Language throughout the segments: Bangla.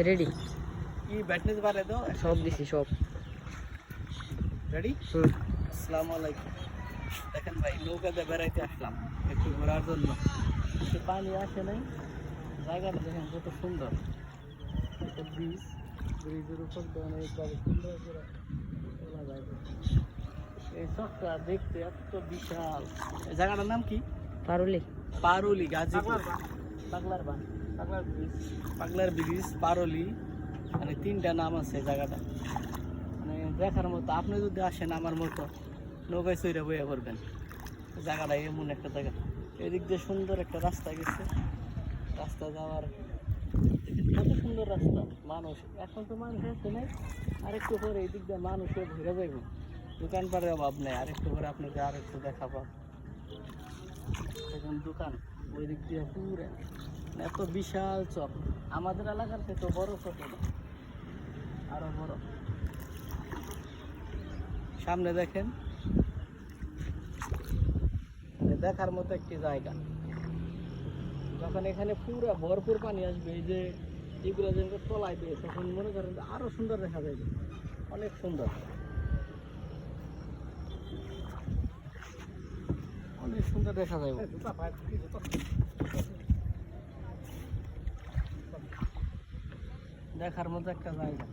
রেডি কি ব্যাট নিতে পারে তো সব দিছি সব রেডি হুম আসসালামু আলাইকুম দেখেন ভাই নৌকাতে বেড়াইতে আসলাম একটু ঘোরার জন্য একটু পানি আসে নাই জায়গাটা দেখেন কত সুন্দর একটা ব্রিজ ব্রিজের উপর অনেকভাবে সুন্দর করে তোলা যায় এই চকটা দেখতে এত বিশাল জায়গাটার নাম কি পারুলি পারুলি গাজীপুর পাগলার বান পাগলার ব্রিজ পাগলার ব্রিজ পারুলি মানে তিনটা নাম আছে জায়গাটা। মানে দেখার মতো, আপনি যদি আসেন আমার মতো, নৌকায় চৈরা বইয়া করবেন জায়গাটা এমন একটা জায়গা। এদিক দিয়ে সুন্দর একটা রাস্তা গেছে। রাস্তা যাওয়ার কত সুন্দর রাস্তা, মানুষ। এখন তো মানুষ আছে নাই আরেকটু পরে এই দিক দিয়ে মানুষও ঘুরে যাইব। দোকানপাটের অভাব নেই, আরেকটু পরে আপনাকে আরেকটু দেখাবো। এখন দোকান ওই দিক দিয়ে পুরো। এত বিশাল চক। আমাদের এলাকার থেকে বড় ছোট আরও বড়। সামনে দেখেন। দেখার মতো একটি জায়গা। যখন এখানে পুরো ভরপুর পানি আসবে, এই যে এগুলো যেগুলো তলায় দিয়ে, তখন মনে করেন আরও সুন্দর দেখা যাবে। অনেক সুন্দর। অনেক সুন্দর দেখা যাবে। দেখার মতো একটা জায়গা।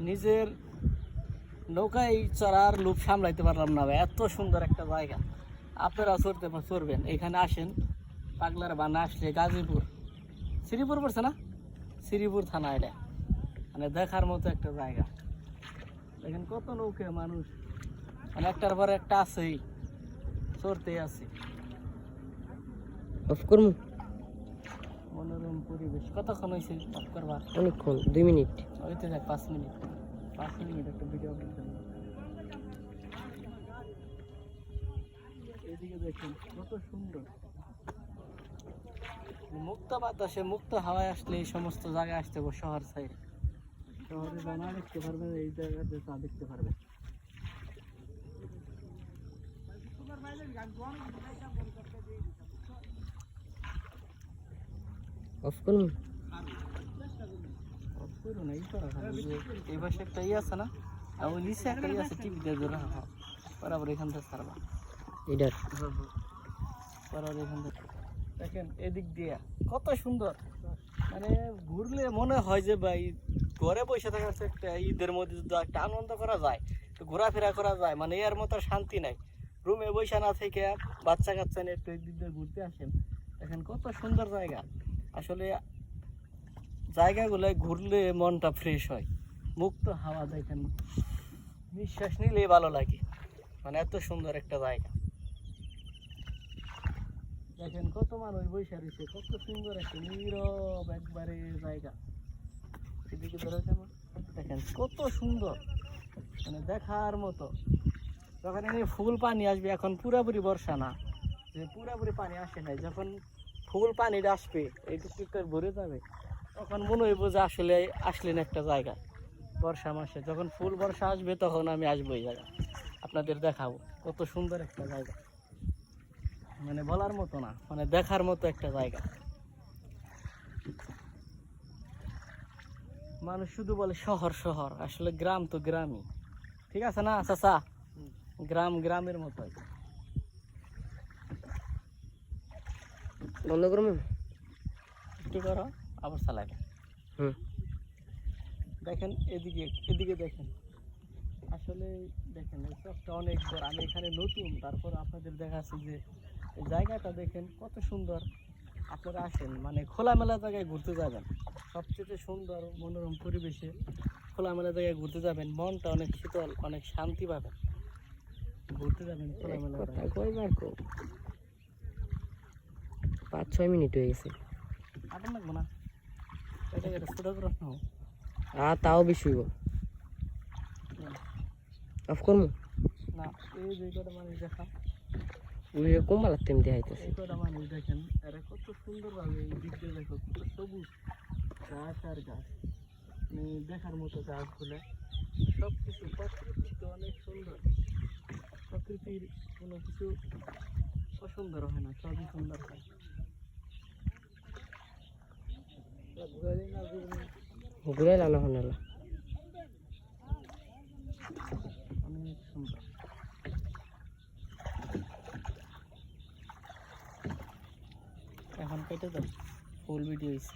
নিজের নৌকায় চড়ার লোভ সামলাইতে পারলাম না ভাই, এত সুন্দর একটা জায়গা। আপনারা চড়তে চড়বেন, এখানে আসেন, পাগলার বানা আসলে গাজীপুর। শ্রীপুর পড়ছে না? শ্রীপুর থানা এটা। মানে দেখার মতো একটা জায়গা। দেখেন কত নৌকা মানুষ। মানে একটার পর একটা আছেই, চড়তেই আছে। অফ মনোরম পরিবেশ। কতক্ষণ হয়েছে অফ করবার? অনেকক্ষণ দুই মিনিট। হইতে যাক পাঁচ মিনিট। পাঁচ মিনিট একটা ভিডিও হবে এদিকে দেখুন কত সুন্দর। মুক্ত বাতাসে মুক্ত হাওয়ায় আসলে এই সমস্ত জায়গায় আসতে হবে শহর সাইড। শহরে জানা দেখতে পারবেন এই জায়গাতে তা দেখতে পারবেন অফ করমু অফ করো না, এই করা ভালো। এই যে এই পাশে একটা ইয়ে আছে না? আর ওই নিচে একটা ইয়ে আছে টিভিতে ধরে রাখা বরাবর এখান থেকে ছাড়বা। এটার করার এখান থেকে। দেখেন এদিক দিয়ে কত সুন্দর। মানে ঘুরলে মনে হয় যে ভাই ঘরে বসে থাকার একটা ঈদের মধ্যে যদি একটা আনন্দ করা যায় একটু ঘোরাফেরা করা যায় মানে এর মতো শান্তি নাই। রুমে বসে না থেকে বাচ্চা কাচ্চা নিয়ে একটু এদিক দিয়ে ঘুরতে আসেন। দেখেন কত সুন্দর জায়গা। আসলে জায়গাগুলোয় ঘুরলে মনটা ফ্রেশ হয়। মুক্ত হাওয়া দেখেন, নিঃশ্বাস নিলেই ভালো লাগে। মানে এত সুন্দর একটা জায়গা। দেখেন কত মানুষ বৈশা রয়েছে, কত সুন্দর একটা নীরব একবারে জায়গা। কেমন দেখেন কত সুন্দর। মানে দেখার মতো। যখন এখানে ফুল পানি আসবে, এখন পুরাপুরি বর্ষা না। যে পুরাপুরি পানি আসে নাই, যখন ফুল পানিটা আসবে এইটুকু করে ভরে যাবে। তখন মনে হইব যে আসলে আসলেন একটা জায়গা বর্ষা মাসে যখন ফুল বর্ষা আসবে তখন আমি আসব এই জায়গা আপনাদের দেখাবো কত সুন্দর একটা জায়গা। মানে বলার মতো না মানে দেখার মতো একটা জায়গা। মানুষ শুধু বলে শহর শহর আসলে গ্রাম তো গ্রামই। ঠিক আছে না চাচা? গ্রাম গ্রামের মতোই। বন্ধ করমু একটু করো আবার চালাবে। হুম। দেখেন এদিকে এদিকে দেখেন। আসলে দেখেন এই চকটা অনেক বড় আমি এখানে নতুন তারপর আপনাদের দেখাচ্ছি যে জায়গাটা দেখেন কত সুন্দর। আপনারা আসেন মানে খোলামেলা জায়গায় ঘুরতে যাবেন। সবচেয়ে সুন্দর মনোরম পরিবেশে খোলামেলা জায়গায় ঘুরতে যাবেন। মনটা অনেক শীতল অনেক শান্তি পাবেন। ঘুরতে যাবেন খোলামেলা জায়গায়। পাঁচ ছয় মিনিট হয়ে গেছে। আর তাও বেশি হইব। অফ করমু না এই কটা মানুষ দেখা। তেম এই কটা মানুষ দেখেন এরা কত সুন্দরভাবে এই দিক দিয়ে দেখো কত সবুজ। গাছ আর গাছ। মানে দেখার মতো গাছগুলো। সব কিছু প্রকৃতি তো অনেক সুন্দর। প্রকৃতির কোনো কিছু অসুন্দর হয় না সবই সুন্দর হয়। ঘুরাই লানো হনালা এখন কেটে দাও ফুল ভিডিও হয়েছে